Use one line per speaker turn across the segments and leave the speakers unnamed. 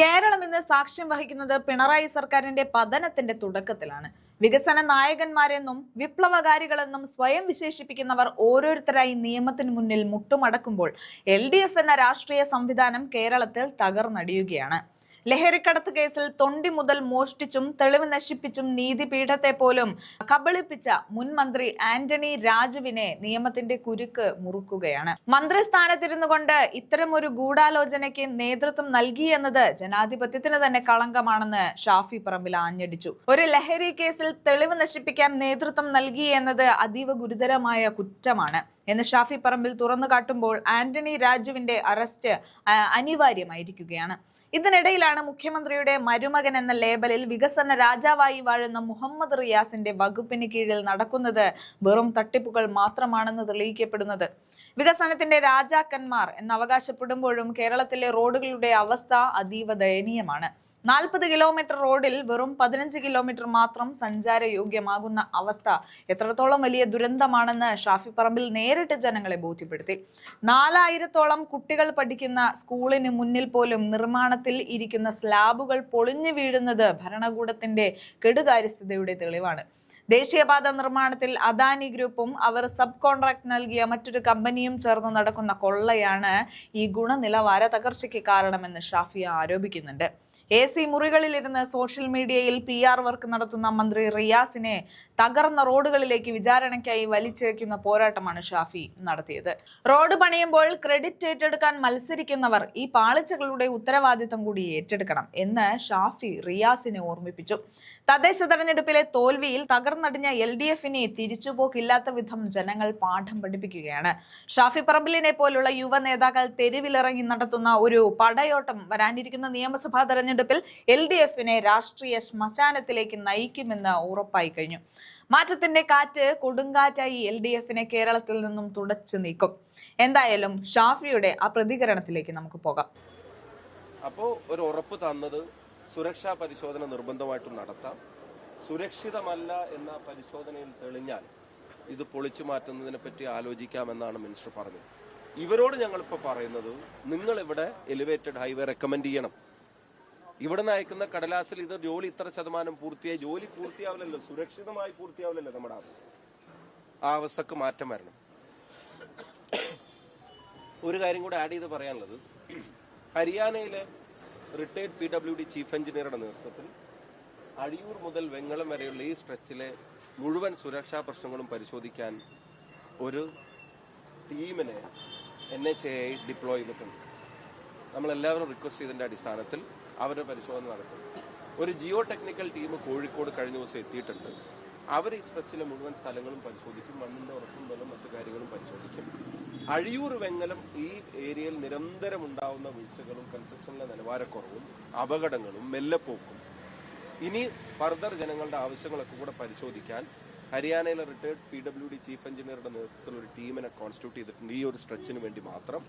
കേരളം ഇന്ന് സാക്ഷ്യം വഹിക്കുന്നത് പിണറായി സർക്കാരിന്റെ പതനത്തിന്റെ തുടക്കത്തിലാണ്. വികസന നായകന്മാരെന്നും വിപ്ലവകാരികളെന്നും സ്വയം വിശേഷിപ്പിക്കുന്നവർ ഓരോരുത്തരായി നിയമത്തിന് മുന്നിൽ മുട്ടുമടക്കുമ്പോൾ എൽ എന്ന രാഷ്ട്രീയ സംവിധാനം കേരളത്തിൽ തകർന്നടിയുകയാണ്. ലഹരിക്കടത്ത് കേസിൽ തൊണ്ടി മുതൽ മോഷ്ടിച്ചും തെളിവ് നശിപ്പിച്ചും നീതിപീഠത്തെ പോലും കബളിപ്പിച്ച മുൻ മന്ത്രി ആന്റണി രാജുവിനെ നിയമത്തിന്റെ കുരുക്ക് മുറുക്കുകയാണ്. മന്ത്രിസ്ഥാനത്തിരുന്നു കൊണ്ട് ഇത്തരമൊരു ഗൂഢാലോചനയ്ക്ക് നേതൃത്വം നൽകി എന്നത് ജനാധിപത്യത്തിന് തന്നെ കളങ്കമാണെന്ന് ഷാഫി പറമ്പിൽ ആഞ്ഞടിച്ചു. ഒരു ലഹരി കേസിൽ തെളിവ് നശിപ്പിക്കാൻ നേതൃത്വം നൽകി എന്നത് അതീവ ഗുരുതരമായ കുറ്റമാണ്. എന്ന് ഷാഫി പറമ്പിൽ തുറന്നു കാട്ടുമ്പോൾ ആന്റണി രാജുവിന്റെ അറസ്റ്റ് അനിവാര്യമായിരിക്കുകയാണ്. ഇതിനിടയിലാണ് മുഖ്യമന്ത്രിയുടെ മരുമകൻ എന്ന ലേബലിൽ വികസന രാജാവായി വാഴുന്ന മുഹമ്മദ് റിയാസിന്റെ വകുപ്പിന് കീഴിൽ നടക്കുന്നത് വെറും തട്ടിപ്പുകൾ മാത്രമാണെന്ന് തെളിയിക്കപ്പെടുന്നത്. വികസനത്തിന്റെ രാജാക്കന്മാർ എന്ന് അവകാശപ്പെടുമ്പോഴും കേരളത്തിലെ റോഡുകളുടെ അവസ്ഥ അതീവ ദയനീയമാണ്. നാൽപ്പത് കിലോമീറ്റർ റോഡിൽ വെറും പതിനഞ്ച് കിലോമീറ്റർ മാത്രം സഞ്ചാരയോഗ്യമാകുന്ന അവസ്ഥ എത്രത്തോളം വലിയ ദുരന്തമാണെന്ന് ഷാഫി പറമ്പിൽ നേരിട്ട് ജനങ്ങളെ ബോധ്യപ്പെടുത്തി. നാലായിരത്തോളം കുട്ടികൾ പഠിക്കുന്ന സ്കൂളിന് മുന്നിൽ പോലും നിർമ്മാണത്തിൽ ഇരിക്കുന്ന സ്ലാബുകൾ പൊളിഞ്ഞു വീഴുന്നത് ഭരണകൂടത്തിന്റെ കെടുകാര്യസ്ഥതയുടെ തെളിവാണ്. ദേശീയപാത നിർമ്മാണത്തിൽ അദാനി ഗ്രൂപ്പും അവർ സബ് കോൺട്രാക്ട് നൽകിയ മറ്റൊരു കമ്പനിയും ചേർന്ന് നടക്കുന്ന കൊള്ളയാണ് ഈ ഗുണനിലവാര തകർച്ചയ്ക്ക് കാരണമെന്ന് ഷാഫിയ ആരോപിക്കുന്നുണ്ട്. എ സി മുറികളിലിരുന്ന് സോഷ്യൽ മീഡിയയിൽ പി ആർ വർക്ക് നടത്തുന്ന മന്ത്രി റിയാസിനെ തകർന്ന റോഡുകളിലേക്ക് വിചാരണയ്ക്കായി വലിച്ചിഴയ്ക്കുന്ന പോരാട്ടമാണ് ഷാഫി നടത്തിയത്. റോഡ് പണിയുമ്പോൾ ക്രെഡിറ്റ് ഏറ്റെടുക്കാൻ മത്സരിക്കുന്നവർ ഈ പാളിച്ചകളുടെ ഉത്തരവാദിത്തം കൂടി ഏറ്റെടുക്കണം എന്ന് ഷാഫി റിയാസിനെ ഓർമ്മിപ്പിച്ചു. തദ്ദേശ തെരഞ്ഞെടുപ്പിലെ തോൽവിയിൽ തകർന്നടിഞ്ഞ എൽ ഡി എഫിനെ തിരിച്ചുപോക്കില്ലാത്ത വിധം ജനങ്ങൾ പാഠം പഠിപ്പിക്കുകയാണ്. ഷാഫി പറമ്പിലിനെ പോലുള്ള യുവ നേതാക്കൾ തെരുവിലിറങ്ങി നടത്തുന്ന ഒരു പടയോട്ടം വരാനിരിക്കുന്ന നിയമസഭാ തെരഞ്ഞെടുപ്പിൽ എൽ ഡി എഫിനെ രാഷ്ട്രീയ ശ്മശാനത്തിലേക്ക് നയിക്കുമെന്ന് ഉറപ്പായി കഴിഞ്ഞു. മാറ്റത്തിന്റെ കാറ്റ് കൊടുങ്കാറ്റായി എൽ ഡി എഫിനെ കേരളത്തിൽ നിന്നും തുടച്ചു നീക്കും. എന്തായാലും ഷാഫിയുടെ ആ പ്രതികരണത്തിലേക്ക് നമുക്ക് പോകാം.
അപ്പോൾ ഒരു ഉറപ്പ് തന്നത് സുരക്ഷാ പരിശോധന നിർബന്ധമായിട്ടും നടത്താം. സുരക്ഷിതമല്ല എന്ന പരിശോധനയിൽ തെളിഞ്ഞാൽ ഇത് പൊളിച്ചു മാറ്റുന്നതിനെ പറ്റി ആലോചിക്കാമെന്നാണ് മിനിസ്റ്റർ പറഞ്ഞത്. ഇവരോട് ഞങ്ങളിപ്പോൾ പറയുന്നത് നിങ്ങൾ ഇവിടെ എലിവേറ്റഡ് ഹൈവേ റെക്കമെൻഡ് ചെയ്യണം. ഇവിടെ നിന്ന് അയക്കുന്ന കടലാസിൽ ഇത് ജോലി ഇത്ര ശതമാനം പൂർത്തിയായി ജോലി പൂർത്തിയാവില്ലല്ലോ സുരക്ഷിതമായി പൂർത്തിയാവില്ലല്ലോ നമ്മുടെ അവസ്ഥ. ആ അവസ്ഥക്ക് മാറ്റം വരണം. ഒരു കാര്യം കൂടെ ആഡ് ചെയ്ത് പറയാനുള്ളത്. ഹരിയാനയിലെ retired P W D chief എഞ്ചിനീയറുടെ നേതൃത്വത്തിൽ അഴിയൂർ മുതൽ വെങ്ങളം വരെയുള്ള ഈ സ്ട്രെച്ചിലെ മുഴുവൻ സുരക്ഷാ പ്രശ്നങ്ങളും പരിശോധിക്കാൻ ഒരു ടീമിനെ എൻ എച്ച് എ ഡിപ്ലോയ് ചെയ്തിട്ടുണ്ട്. നമ്മളെല്ലാവരും റിക്വസ്റ്റ് ചെയ്തതിന്റെ അടിസ്ഥാനത്തിൽ അവരുടെ പരിശോധന നടത്തും. ഒരു ജിയോ ടെക്നിക്കൽ ടീം കോഴിക്കോട് കഴിഞ്ഞ ദിവസം എത്തിയിട്ടുണ്ട്. അവർ ഈ സ്ട്രെച്ചിലെ മുഴുവൻ സ്ഥലങ്ങളും പരിശോധിക്കും മണ്ണിന്റെ ഉറപ്പും ബലം മറ്റു കാര്യങ്ങളും പരിശോധിക്കും. അഴിയൂർ വെങ്ങലം ഈ ഏരിയയിൽ നിരന്തരം ഉണ്ടാവുന്ന വീഴ്ചകളും കൺസ്ട്രക്ഷനിലെ നിലവാരക്കുറവും അപകടങ്ങളും മെല്ലെപ്പോക്കും. ഇനി ഫർദർ ജനങ്ങളുടെ ആവശ്യങ്ങളൊക്കെ കൂടെ പരിശോധിക്കാൻ ഹരിയാനയിലെ retired P W D chief എഞ്ചിനീയറുടെ നേതൃത്വത്തിൽ ഒരു ടീമിനെ കോൺസ്റ്റിറ്റ്യൂട്ട് ചെയ്തിട്ടുണ്ട്. ഈ ഒരു സ്ട്രെച്ചിന് വേണ്ടി മാത്രം.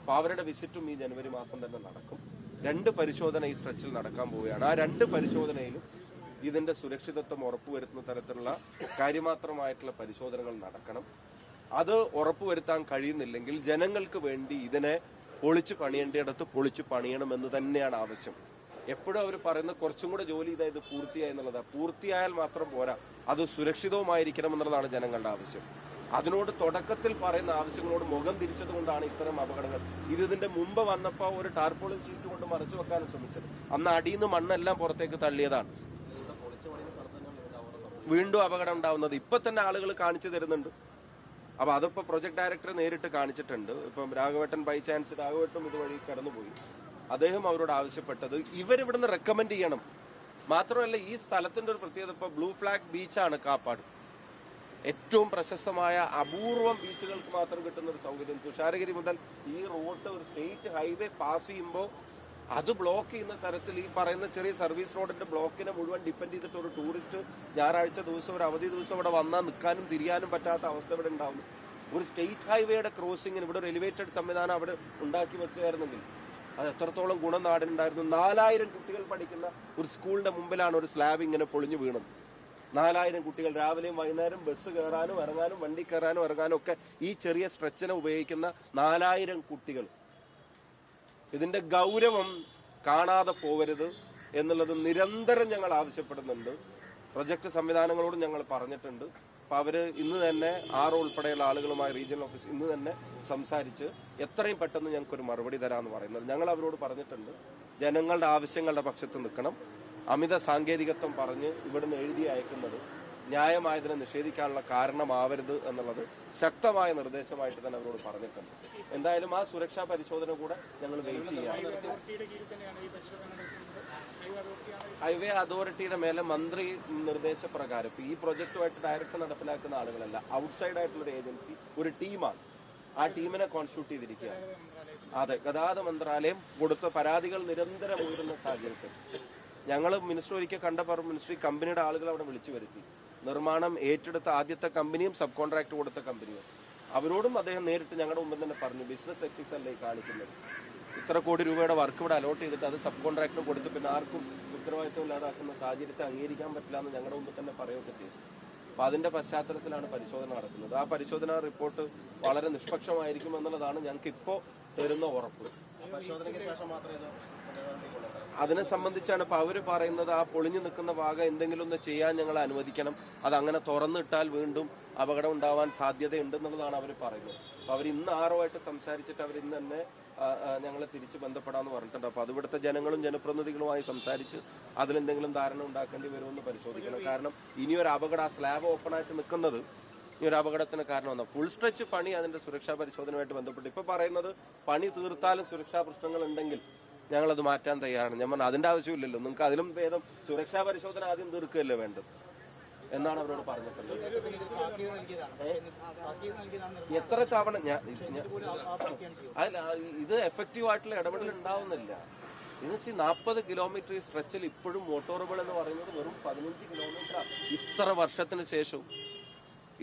അപ്പോൾ അവരുടെ വിസിറ്റും ഈ ജനുവരി മാസം തന്നെ നടക്കും. രണ്ട് പരിശോധന ഈ സ്ട്രെച്ചിൽ നടക്കാൻ പോവുകയാണ്. ആ രണ്ട് പരിശോധനയിലും ഇതിന്റെ സുരക്ഷിതത്വം ഉറപ്പുവരുത്തുന്ന തരത്തിലുള്ള കാര്യമാത്രമായിട്ടുള്ള പരിശോധനകൾ നടക്കണം. അത് ഉറപ്പുവരുത്താൻ കഴിയുന്നില്ലെങ്കിൽ ജനങ്ങൾക്ക് വേണ്ടി ഇതിനെ പൊളിച്ചു പണിയേണ്ടിടത്ത് പൊളിച്ചു പണിയണം എന്ന് തന്നെയാണ് ആവശ്യം. എപ്പോഴും അവർ പറയുന്ന കുറച്ചും കൂടെ ജോലി ചെയ്താൽ ഇത് പൂർത്തിയായി എന്നുള്ളതാണ് പൂർത്തിയായാൽ മാത്രം പോരാ. അത് സുരക്ഷിതവുമായിരിക്കണം എന്നുള്ളതാണ് ജനങ്ങളുടെ ആവശ്യം. അതിനോട് തുടക്കത്തിൽ പറയുന്ന ആവശ്യങ്ങളോട് മുഖം തിരിച്ചത് കൊണ്ടാണ് ഇത്തരം അപകടങ്ങൾ. ഇത് ഇതിന്റെ മുമ്പ് വന്നപ്പോൾ ഒരു ടാർപോളിൻ ഷീറ്റ് കൊണ്ട് മറച്ചു വെക്കാൻ ശ്രമിച്ചത്. അന്ന് അടിയിൽ നിന്ന് മണ്ണെല്ലാം പുറത്തേക്ക് തള്ളിയതാണ്. വീണ്ടും അപകടം ഉണ്ടാവുന്നത് ഇപ്പൊ തന്നെ ആളുകൾ കാണിച്ചു തരുന്നുണ്ട്. അപ്പൊ അതിപ്പോ പ്രൊജക്ട് ഡയറക്ടർ നേരിട്ട് കാണിച്ചിട്ടുണ്ട്. ഇപ്പം രാഘവേട്ടൻ ബൈ ചാൻസ് രാഘവേട്ടനും ഇതുവഴി കടന്നുപോയി. അദ്ദേഹം അവരോട് ആവശ്യപ്പെട്ടത് ഇവരിവിടുന്ന് റെക്കമെൻഡ് ചെയ്യണം. മാത്രമല്ല ഈ സ്ഥലത്തിന്റെ ഒരു പ്രത്യേകത ഇപ്പൊ ബ്ലൂ ഫ്ലാഗ് ബീച്ചാണ് കാപ്പാട്. ഏറ്റവും പ്രശസ്തമായ അപൂർവം ബീച്ചുകൾക്ക് മാത്രം കിട്ടുന്ന ഒരു സൗകര്യം. തുഷാരഗിരി മുതൽ ഈ റോഡ് ഒരു സ്റ്റേറ്റ് ഹൈവേ പാസ് ചെയ്യുമ്പോൾ അത് ബ്ലോക്ക് ചെയ്യുന്ന തരത്തിൽ ഈ പറയുന്ന ചെറിയ സർവീസ് റോഡിന്റെ ബ്ലോക്കിനെ മുഴുവൻ ഡിപ്പെൻഡ് ചെയ്തിട്ട് ഒരു ടൂറിസ്റ്റ് ഞായറാഴ്ച ദിവസം ഒരു അവധി ദിവസം ഇവിടെ വന്നാൽ നിൽക്കാനും തിരിയാനും പറ്റാത്ത അവസ്ഥ ഇവിടെ ഉണ്ടാവുന്നു. ഒരു സ്റ്റേറ്റ് ഹൈവേയുടെ ക്രോസിങ്ങിന് ഇവിടെ ഒരു എലിവേറ്റഡ് സംവിധാനം അവിടെ ഉണ്ടാക്കി വെക്കുകയായിരുന്നെങ്കിൽ അത് എത്രത്തോളം ഗുണം നാടിനുണ്ടായിരുന്നു. നാലായിരം കുട്ടികൾ പഠിക്കുന്ന ഒരു സ്കൂളിന്റെ മുമ്പിലാണ് ഒരു സ്ലാബ് ഇങ്ങനെ പൊളിഞ്ഞു വീണത്. നാലായിരം കുട്ടികൾ രാവിലെയും വൈകുന്നേരം ബസ് കയറാനും ഇറങ്ങാനും വണ്ടി കയറാനും ഇറങ്ങാനും ഒക്കെ ഈ ചെറിയ സ്ട്രെച്ചിനെ ഉപയോഗിക്കുന്ന നാലായിരം കുട്ടികൾ. ഇതിന്റെ ഗൗരവം കാണാതെ പോവരുത് എന്നുള്ളത് നിരന്തരം ഞങ്ങൾ ആവശ്യപ്പെടുന്നുണ്ട്. പ്രൊജക്ട് സംവിധാനങ്ങളോട് ഞങ്ങൾ പറഞ്ഞിട്ടുണ്ട്. അപ്പൊ അവർ ഇന്ന് തന്നെ ആറ് ഉൾപ്പെടെയുള്ള ആളുകളുമായി റീജിയണൽ ഓഫീസ് ഇന്ന് തന്നെ സംസാരിച്ച് എത്രയും പെട്ടെന്ന് ഞങ്ങൾക്ക് ഒരു മറുപടി തരാമെന്ന് പറയുന്നത് ഞങ്ങൾ അവരോട് പറഞ്ഞിട്ടുണ്ട്. ജനങ്ങളുടെ ആവശ്യങ്ങളുടെ പക്ഷത്ത് നിൽക്കണം. അമിത സാങ്കേതികത്വം പറഞ്ഞ് ഇവിടുന്ന് എഴുതി അയക്കുന്നത് ന്യായമായതിനെ നിഷേധിക്കാനുള്ള കാരണമാവരുത് എന്നുള്ളത് ശക്തമായ നിർദ്ദേശമായിട്ട് തന്നെ അവരോട് പറഞ്ഞിട്ടുണ്ട്. എന്തായാലും ആ സുരക്ഷാ പരിശോധന കൂടെ ഞങ്ങൾ വെയിറ്റ് ചെയ്യാം ഹൈവേ അതോറിറ്റിയുടെ മേലെ മന്ത്രി നിർദ്ദേശപ്രകാരം ഈ പ്രൊജക്റ്റുമായിട്ട് ഡയറക്റ്റ് നടപ്പിലാക്കുന്ന ആളുകളല്ല ഔട്ട്സൈഡ് ആയിട്ടുള്ള ഒരു ഏജൻസി ഒരു ടീമാണ്. ആ ടീമിനെ കോൺസ്റ്റിറ്റ്യൂട്ട് ചെയ്തിരിക്കുകയാണ്. അതെ ഗതാഗത മന്ത്രാലയം കൊടുത്ത പരാതികൾ നിരന്തരം ഉയരുന്ന സാഹചര്യത്തിൽ ഞങ്ങൾ മിനിസ്റ്റർ ഒരിക്കൽ കണ്ടപ്പോൾ മിനിസ്ട്രി കമ്പനിയുടെ ആളുകൾ അവിടെ വിളിച്ചു വരുത്തി. നിർമ്മാണം ഏറ്റെടുത്ത ആദ്യത്തെ കമ്പനിയും സബ് കോൺട്രാക്ട് കൊടുത്ത കമ്പനിയും അവരോടും അദ്ദേഹം നേരിട്ട് ഞങ്ങളുടെ മുമ്പിൽ തന്നെ പറഞ്ഞു ബിസിനസ് എത്തിക്സ് അല്ലേ കാണിക്കുന്നത്? ഇത്ര കോടി രൂപയുടെ വർക്ക് ഇവിടെ അലോട്ട് ചെയ്തിട്ട് അത് സബ് കോൺട്രാക്ടിന് കൊടുത്ത് പിന്നെ ആർക്കും ഉത്തരവാദിത്വം ഇല്ലാതാക്കുന്ന സാഹചര്യത്തെ അംഗീകരിക്കാൻ പറ്റില്ല എന്ന് ഞങ്ങളുടെ മുമ്പിൽ തന്നെ പറയുകയൊക്കെ ചെയ്തു. അപ്പൊ അതിന്റെ പശ്ചാത്തലത്തിലാണ് പരിശോധന നടക്കുന്നത്. ആ പരിശോധനാ റിപ്പോർട്ട് വളരെ നിഷ്പക്ഷമായിരിക്കും എന്നുള്ളതാണ് ഞങ്ങൾക്ക് ഇപ്പോ തരുന്ന ഉറപ്പ്. അതിനെ സംബന്ധിച്ചാണ് ഇപ്പൊ അവർ പറയുന്നത് ആ പൊളിഞ്ഞു നിൽക്കുന്ന ഭാഗം എന്തെങ്കിലും ഒന്ന് ചെയ്യാൻ ഞങ്ങൾ അനുവദിക്കണം. അത് അങ്ങനെ തുറന്നിട്ടാൽ വീണ്ടും അപകടം ഉണ്ടാവാൻ സാധ്യതയുണ്ടെന്നുള്ളതാണ് അവർ പറയുന്നത്. അപ്പൊ അവർ ഇന്ന് ആറുമായിട്ട് സംസാരിച്ചിട്ട് അവർ ഇന്ന് തന്നെ ഞങ്ങളെ തിരിച്ച് ബന്ധപ്പെടാന്ന് പറഞ്ഞിട്ടുണ്ട്. അപ്പൊ അത് ഇവിടുത്തെ ജനങ്ങളും ജനപ്രതിനിധികളുമായി സംസാരിച്ച് അതിലെന്തെങ്കിലും ധാരണ ഉണ്ടാക്കേണ്ടി വരുമെന്ന് പരിശോധിക്കണം. കാരണം ഇനിയൊരു അപകടം ആ സ്ലാബ് ഓപ്പൺ ആയിട്ട് നിൽക്കുന്നത് ഈ ഒരു അപകടത്തിന് കാരണമാണ്. ഫുൾ സ്ട്രെച്ച് പണി അതിന്റെ സുരക്ഷാ പരിശോധനയുമായിട്ട് ബന്ധപ്പെട്ട്. ഇപ്പൊ പറയുന്നത് പണി തീർത്താലും സുരക്ഷാ പ്രശ്നങ്ങൾ ഉണ്ടെങ്കിൽ ഞങ്ങൾ അത് മാറ്റാൻ തയ്യാറാണ്. ഞാൻ പറഞ്ഞു അതിന്റെ ആവശ്യമില്ലല്ലോ. നിങ്ങൾക്ക് അതിലും ഭേദം സുരക്ഷാ പരിശോധന ആദ്യം തീർക്കുകയല്ലേ വേണ്ടത്? എന്നാണ് അവരോട് പറഞ്ഞിട്ടുള്ളത്. എത്ര തവണ ഞാൻ അല്ല ഇത് എഫക്റ്റീവ് ആയിട്ടുള്ള ഇടപെടൽ ഉണ്ടാവുന്നില്ല. ഇത് സി നാൽപ്പത് കിലോമീറ്റർ സ്ട്രെച്ചിൽ ഇപ്പോഴും മോട്ടോറുകൾ എന്ന് പറയുന്നത് വെറും പതിനഞ്ച് കിലോമീറ്റർ ഇത്ര വർഷത്തിന് ശേഷവും.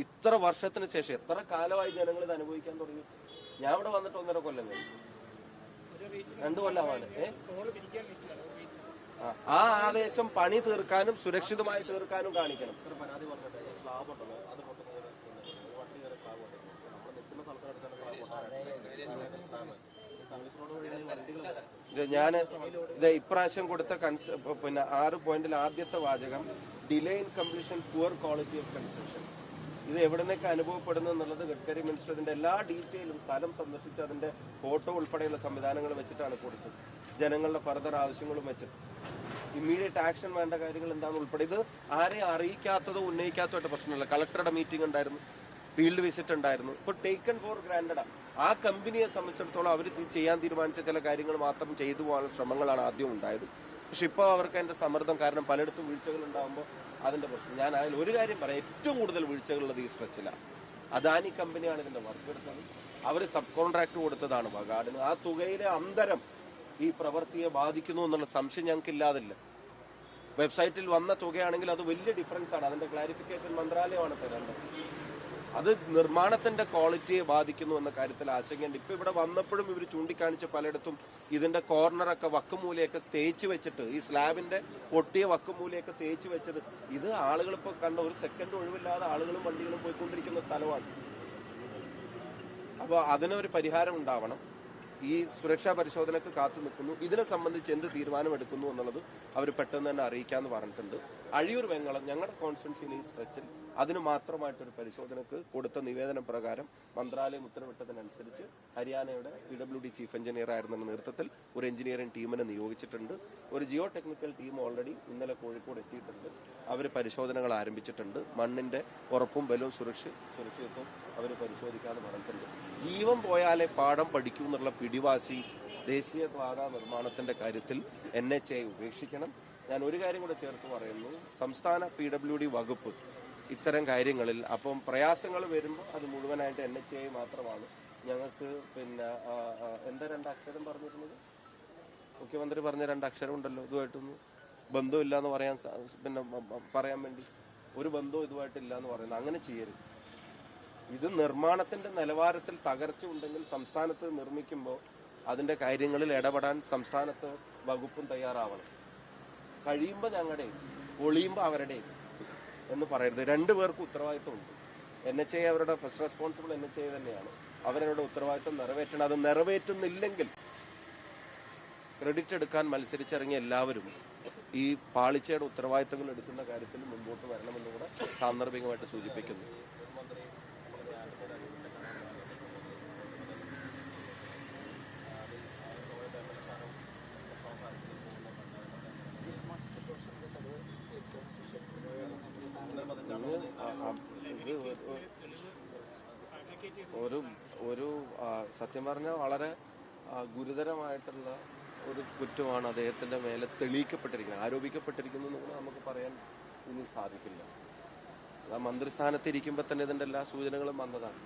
ഇത്ര വർഷത്തിന് ശേഷം എത്ര കാലമായി ജനങ്ങൾ ഇത് അനുഭവിക്കാൻ തുടങ്ങി? ഞാൻ ഇവിടെ വന്നിട്ട് ഒന്നര കൊല്ലം കഴിഞ്ഞു. രണ്ടു കൊല്ലമാണ്. ആ, ആവേശം പണി തീർക്കാനും സുരക്ഷിതമായി തീർക്കാനും കാണിക്കണം. ഞാൻ ഇത് ഇപ്രാവശ്യം കൊടുത്ത കൺസ് പിന്നെ ആറ് പോയിന്റിൽ ആദ്യത്തെ വാചകം delay in completion poor quality of construction ഇത് എവിടുന്നൊക്കെ അനുഭവപ്പെടുന്നു എന്നുള്ളത് ഗഡ്കരി മിനിസ്റ്റർ ഇതിന്റെ എല്ലാ ഡീറ്റെയിലും സ്ഥലം സന്ദർശിച്ച് അതിന്റെ ഫോട്ടോ ഉൾപ്പെടെയുള്ള സംവിധാനങ്ങൾ വെച്ചിട്ടാണ് കൊടുത്തത്. ജനങ്ങളുടെ ഫർദർ ആവശ്യങ്ങളും വെച്ചിട്ട് ഇമ്മീഡിയറ്റ് ആക്ഷൻ വേണ്ട കാര്യങ്ങൾ എന്താണെന്ന് ഉൾപ്പെടെ. ഇത് ആരെ അറിയിക്കാത്തതോ ഉന്നയിക്കാത്തതോ പ്രശ്നമില്ല. കളക്ടറുടെ മീറ്റിംഗ് ഉണ്ടായിരുന്നു. ഫീൽഡ് വിസിറ്റ് ഉണ്ടായിരുന്നു. ഇപ്പൊ ടേക്കൺ ഫോർ ഗ്രാൻഡഡ് ആ. കമ്പനിയെ സംബന്ധിച്ചിടത്തോളം അവർ ചെയ്യാൻ തീരുമാനിച്ച ചില കാര്യങ്ങൾ മാത്രം ചെയ്തു പോകാനുള്ള ശ്രമങ്ങളാണ് ആദ്യം ഉണ്ടായത്. പക്ഷെ ഇപ്പോൾ അവർക്ക് അതിന്റെ സമ്മർദ്ദം കാരണം പലയിടത്തും വീഴ്ചകൾ ഉണ്ടാകുമ്പോൾ അതിന്റെ പ്രശ്നം. ഞാൻ അതിൽ ഒരു കാര്യം പറയാം. ഏറ്റവും കൂടുതൽ വീഴ്ചകളുള്ളത് ഈ സ്ട്രെച്ചിലാണ് അദാനി കമ്പനിയാണ് ഇതിന്റെ വർക്ക് എടുത്തത് അവർ സബ് കോൺട്രാക്ട് കൊടുത്തതാണ് വകാടിന് ആ തുകയിലെ അന്തരം ഈ പ്രവൃത്തിയെ ബാധിക്കുന്നു എന്നുള്ള സംശയം ഞങ്ങൾക്ക് ഇല്ലാതില്ല. വെബ്സൈറ്റിൽ വന്ന തുകയാണെങ്കിൽ അത് വലിയ ഡിഫറൻസ് ആണ്. അതിന്റെ ക്ലാരിഫിക്കേഷൻ മന്ത്രാലയമാണ് തരേണ്ടത്. അത് നിർമ്മാണത്തിന്റെ ക്വാളിറ്റിയെ ബാധിക്കുന്നു എന്ന കാര്യത്തിൽ ആശങ്കയുണ്ട്. ഇപ്പൊ ഇവിടെ വന്നപ്പോഴും ഇവർ ചൂണ്ടിക്കാണിച്ച പലയിടത്തും ഇതിന്റെ കോർണറൊക്കെ വക്കുമൂലയൊക്കെ തേച്ച് വെച്ചിട്ട് ഈ സ്ലാബിന്റെ പൊട്ടിയ വക്കുമൂലയൊക്കെ തേച്ച് വെച്ചത്. ഇത് ആളുകൾ ഇപ്പൊ കണ്ട ഒരു സെക്കൻഡ് ഒഴിവില്ലാതെ ആളുകളും വണ്ടികളും പോയിക്കൊണ്ടിരിക്കുന്ന സ്ഥലമാണ്. അപ്പോൾ അതിനൊരു പരിഹാരം ഉണ്ടാവണം. ഈ സുരക്ഷാ പരിശോധനയ്ക്ക് കാത്തു നിൽക്കുന്നു. ഇതിനെ സംബന്ധിച്ച് എന്ത് തീരുമാനമെടുക്കുന്നു എന്നുള്ളത് അവർ പെട്ടെന്ന് തന്നെ അറിയിക്കാമെന്ന് പറഞ്ഞിട്ടുണ്ട്. അഴിയൂർ വെങ്ങളം ഞങ്ങളുടെ കോൺസ്റ്റിറ്റ്യൻസിയിലെ ഈ സ്ട്രെച്ചിൽ അതിന് മാത്രമായിട്ടൊരു പരിശോധനയ്ക്ക് കൊടുത്ത നിവേദന പ്രകാരം മന്ത്രാലയം ഉത്തരവിട്ടതിനനുസരിച്ച് ഹരിയാനയുടെ P W D chief engineer ആയിരുന്ന നേതൃത്വത്തിൽ ഒരു എഞ്ചിനീയറിംഗ് ടീമിനെ നിയോഗിച്ചിട്ടുണ്ട്. ഒരു ജിയോ ടെക്നിക്കൽ ടീം ഓൾറെഡി ഇന്നലെ കോഴിക്കോട് എത്തിയിട്ടുണ്ട്. അവർ പരിശോധനകൾ ആരംഭിച്ചിട്ടുണ്ട്. മണ്ണിന്റെ ഉറപ്പും ബലവും സുരക്ഷ സുരക്ഷിതത്വം അവർ പരിശോധിക്കാതെ പറഞ്ഞിട്ടുണ്ട്. ജീവൻ പോയാലേ പാഠം പഠിക്കൂ എന്നുള്ള പിടിവാശി ദേശീയ പാത നിർമ്മാണത്തിന്റെ കാര്യത്തിൽ എൻ എച്ച് ഐ ഉപേക്ഷിക്കണം. ഞാൻ ഒരു കാര്യം കൂടെ ചേർത്ത് പറയുന്നു. സംസ്ഥാന പി ഡബ്ല്യു ഡി വകുപ്പ് ഇത്തരം കാര്യങ്ങളിൽ അപ്പം പ്രയാസങ്ങൾ വരുമ്പോൾ അത് മുഴുവനായിട്ട് എൻ എച്ച് ഐ മാത്രമാണ്. ഞങ്ങൾക്ക് പിന്നെ എന്താ രണ്ട് അക്ഷരം പറഞ്ഞിരുന്നത്? മുഖ്യമന്ത്രി പറഞ്ഞ രണ്ട് അക്ഷരം ഉണ്ടല്ലോ ഇതുമായിട്ടൊന്നും ബന്ധമില്ല എന്ന് പറയാൻ പിന്നെ പറയാൻ വേണ്ടി ഒരു ബന്ധവും ഇതുമായിട്ടില്ല എന്ന് പറയുന്നത് അങ്ങനെ ചെയ്യരുത്. ഇത് നിർമ്മാണത്തിന്റെ നിലവാരത്തിൽ തകർച്ച ഉണ്ടെങ്കിൽ സംസ്ഥാനത്ത് നിർമ്മിക്കുമ്പോൾ അതിന്റെ കാര്യങ്ങളിൽ ഇടപെടാൻ സംസ്ഥാനത്ത് വകുപ്പും തയ്യാറാവണം. കഴിയുമ്പോൾ ഞങ്ങളുടെ ഒളിയുമ്പോൾ അവരുടെ എന്ന് പറയരുത്. രണ്ടു രണ്ടുപേർക്കും ഉത്തരവാദിത്വമുണ്ട്. എൻ എച്ച് എ അവരുടെ first responsible N H A തന്നെയാണ്. അവരവരുടെ ഉത്തരവാദിത്വം നിറവേറ്റണം. അത് നിറവേറ്റുന്നില്ലെങ്കിൽ ക്രെഡിറ്റ് എടുക്കാൻ മത്സരിച്ചിറങ്ങിയ എല്ലാവരും ഈ പാളിച്ചയുടെ ഉത്തരവാദിത്തങ്ങൾ എടുക്കുന്ന കാര്യത്തിൽ മുമ്പോട്ട് വരണമെന്ന് കൂടെ സാന്ദർഭികമായിട്ട് സൂചിപ്പിക്കുന്നു. ഒരു ഒരു സത്യം പറഞ്ഞാൽ വളരെ ഗുരുതരമായിട്ടുള്ള ഒരു കുറ്റമാണ് അദ്ദേഹത്തിന്റെ മേലെ തെളിയിക്കപ്പെട്ടിരിക്കുന്നത് ആരോപിക്കപ്പെട്ടിരിക്കുന്നു എന്ന് നമുക്ക് പറയാൻ ഇനി സാധിക്കില്ല. ആ മന്ത്രിസ്ഥാനത്ത് ഇരിക്കുമ്പോൾ തന്നെ ഇതിന്റെ എല്ലാ സൂചനകളും വന്നതാണ്.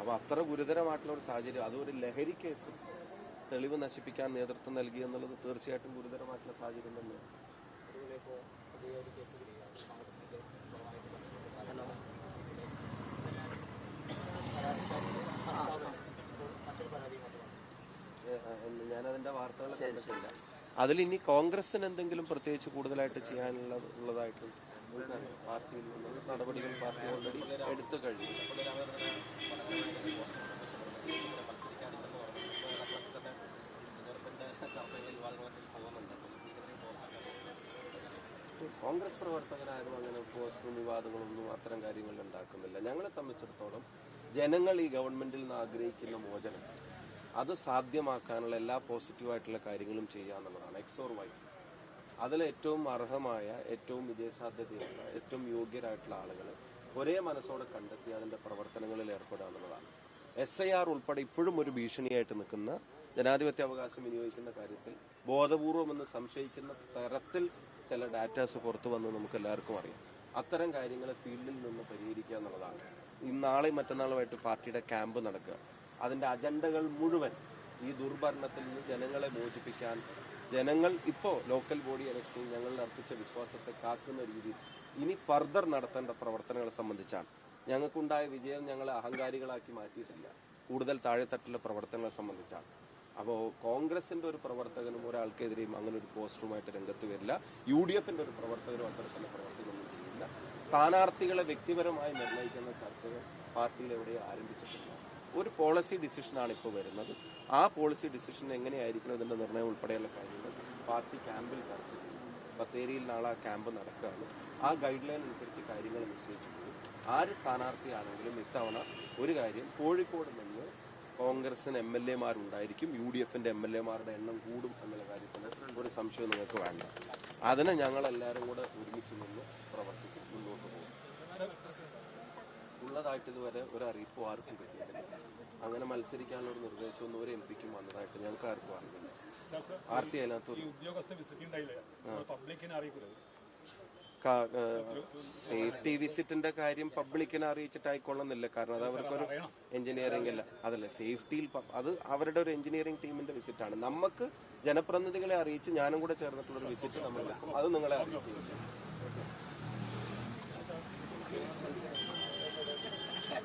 അപ്പൊ അത്ര ഗുരുതരമായിട്ടുള്ള ഒരു സാഹചര്യം അതൊരു ലഹരി കേസ് തെളിവ് നശിപ്പിക്കാൻ നേതൃത്വം നൽകി എന്നുള്ളത് തീർച്ചയായിട്ടും ഗുരുതരമായിട്ടുള്ള സാഹചര്യം തന്നെയാണ്. ഞാനതിന്റെ അതിൽ ഇനി കോൺഗ്രസിന് എന്തെങ്കിലും പ്രത്യേകിച്ച് കൂടുതലായിട്ട് ചെയ്യാനുള്ള ഉള്ളതായിട്ട് പാർട്ടിയിൽ നിന്നുള്ള നടപടികൾ പാർട്ടി ഓൾറെഡി എടുത്തു കഴിഞ്ഞു. കോൺഗ്രസ് പ്രവർത്തകരാരും അങ്ങനെ പോസ്റ്റും വിവാദങ്ങളൊന്നും അത്തരം കാര്യങ്ങളിൽ ഉണ്ടാക്കുന്നില്ല. ഞങ്ങളെ സംബന്ധിച്ചിടത്തോളം ജനങ്ങൾ ഈ ഗവൺമെന്റിൽ നിന്ന് ആഗ്രഹിക്കുന്ന മോചനം അത് സാധ്യമാക്കാനുള്ള എല്ലാ പോസിറ്റീവായിട്ടുള്ള കാര്യങ്ങളും ചെയ്യുക എന്നുള്ളതാണ്. എക്സോർ വൈ അതിൽ ഏറ്റവും അർഹമായ ഏറ്റവും വിജയസാധ്യതയുള്ള ഏറ്റവും യോഗ്യരായിട്ടുള്ള ആളുകൾ ഒരേ മനസ്സോടെ കണ്ടെത്തി അതിന്റെ പ്രവർത്തനങ്ങളിൽ ഏർപ്പെടുക എന്നുള്ളതാണ്. എസ് ഐ ആർ ഉൾപ്പെടെ ഇപ്പോഴും ഒരു ഭീഷണിയായിട്ട് നിൽക്കുന്ന ജനാധിപത്യ അവകാശം വിനിയോഗിക്കുന്ന കാര്യത്തിൽ ബോധപൂർവം എന്ന് സംശയിക്കുന്ന തരത്തിൽ ചില ഡാറ്റാസ് പുറത്തു വന്ന് നമുക്ക് എല്ലാവർക്കും അറിയാം. അത്തരം കാര്യങ്ങളെ ഫീൽഡിൽ നിന്ന് പരിഹരിക്കുക എന്നുള്ളതാണ്. ഇന്നാളെയും മറ്റന്നാളുമായിട്ട് പാർട്ടിയുടെ ക്യാമ്പ് നടക്കുക. അതിന്റെ അജണ്ടകൾ മുഴുവൻ ഈ ദുർഭരണത്തിൽ നിന്ന് ജനങ്ങളെ മോചിപ്പിക്കാൻ ജനങ്ങൾ ഇപ്പോൾ ലോക്കൽ ബോഡി ഇലക്ഷനിൽ ഞങ്ങളിൽ അർപ്പിച്ച വിശ്വാസത്തെ കാക്കുന്ന രീതിയിൽ ഇനി ഫർദർ നടത്തേണ്ട പ്രവർത്തനങ്ങളെ സംബന്ധിച്ചാണ്. ഞങ്ങൾക്കുണ്ടായ വിജയം ഞങ്ങളെ അഹങ്കാരികളാക്കി മാറ്റിയിട്ടില്ല. കൂടുതൽ താഴെത്തട്ടിലെ പ്രവർത്തനങ്ങളെ സംബന്ധിച്ചാണ്. അപ്പോൾ കോൺഗ്രസിന്റെ ഒരു പ്രവർത്തകനും ഒരാൾക്കെതിരെയും അങ്ങനെ ഒരു പോസ്റ്ററുമായിട്ട് രംഗത്ത് വരില്ല. യു ഡി എഫിന്റെ ഒരു പ്രവർത്തകരും അത്തരത്തിലുള്ള പ്രവർത്തകനൊന്നും ചെയ്യില്ല സ്ഥാനാർത്ഥികളെ വ്യക്തിപരമായി നിർണയിക്കുന്ന ചർച്ചകൾ പാർട്ടിയിൽ ആരംഭിച്ചിട്ടുണ്ട് ഒരു പോളിസി ഡിസിഷനാണ് ഇപ്പോൾ വരുന്നത്. ആ പോളിസി ഡിസിഷൻ എങ്ങനെയായിരിക്കണം ഇതിന്റെ നിർണയം ഉൾപ്പെടെയുള്ള കാര്യങ്ങൾ പാർട്ടി ക്യാമ്പിൽ ചർച്ച ചെയ്യും. ബത്തേരിയിൽ നാളെ ക്യാമ്പ് നടക്കുകയാണ്. ആ ഗൈഡ് ലൈൻ അനുസരിച്ച് കാര്യങ്ങൾ നിശ്ചയിച്ചിട്ടുണ്ട്. ആര് സ്ഥാനാർത്ഥിയാണെങ്കിലും ഇത്തവണ ഒരു കാര്യം കോഴിക്കോട് നിന്ന് കോൺഗ്രസിന് എം എൽ എമാരുണ്ടായിരിക്കും യു ഡി എഫിന്റെ എം എൽ എമാരുടെ എണ്ണം കൂടും എന്നുള്ള കാര്യത്തിന് ഒരു സംശയം നിങ്ങൾക്ക് വേണ്ട. അതിനെ ഞങ്ങൾ എല്ലാവരും കൂടെ ഒരുമിച്ച് നിന്ന് പ്രവർത്തിക്കും മുന്നോട്ട് പോകും. ഉള്ളതായിട്ട് ഇതുവരെ ഒരു അറിയിപ്പോ ആർക്കും കിട്ടിയിട്ടില്ല. അങ്ങനെ മത്സരിക്കാനുള്ള ഒരു നിർദ്ദേശമൊന്നും ഒരു എം പിക്കും വന്നതായിട്ട് ഞങ്ങൾക്ക് ആർക്കും അറിയില്ല. പാർട്ടി അതിനകത്ത്
ഉദ്യോഗസ്ഥ പബ്ലിക്കിനെ
സേഫ്റ്റി വിസിറ്റിന്റെ കാര്യം പബ്ലിക്കിനെ അറിയിച്ചിട്ടായിക്കൊള്ളുന്നില്ല. കാരണം അത് അവർക്കൊരു എഞ്ചിനീയറിംഗ് അല്ല. അതല്ല സേഫ്റ്റിയിൽ അത് അവരുടെ ഒരു എഞ്ചിനീയറിംഗ് ടീമിന്റെ വിസിറ്റ് ആണ് നമുക്ക് ജനപ്രതിനിധികളെ അറിയിച്ച് ഞാനും കൂടെ ചേർന്നിട്ടുള്ള ഒരു വിസിറ്റ് നമ്മൾ അത് നിങ്ങളെ അറിയിക്കുകയും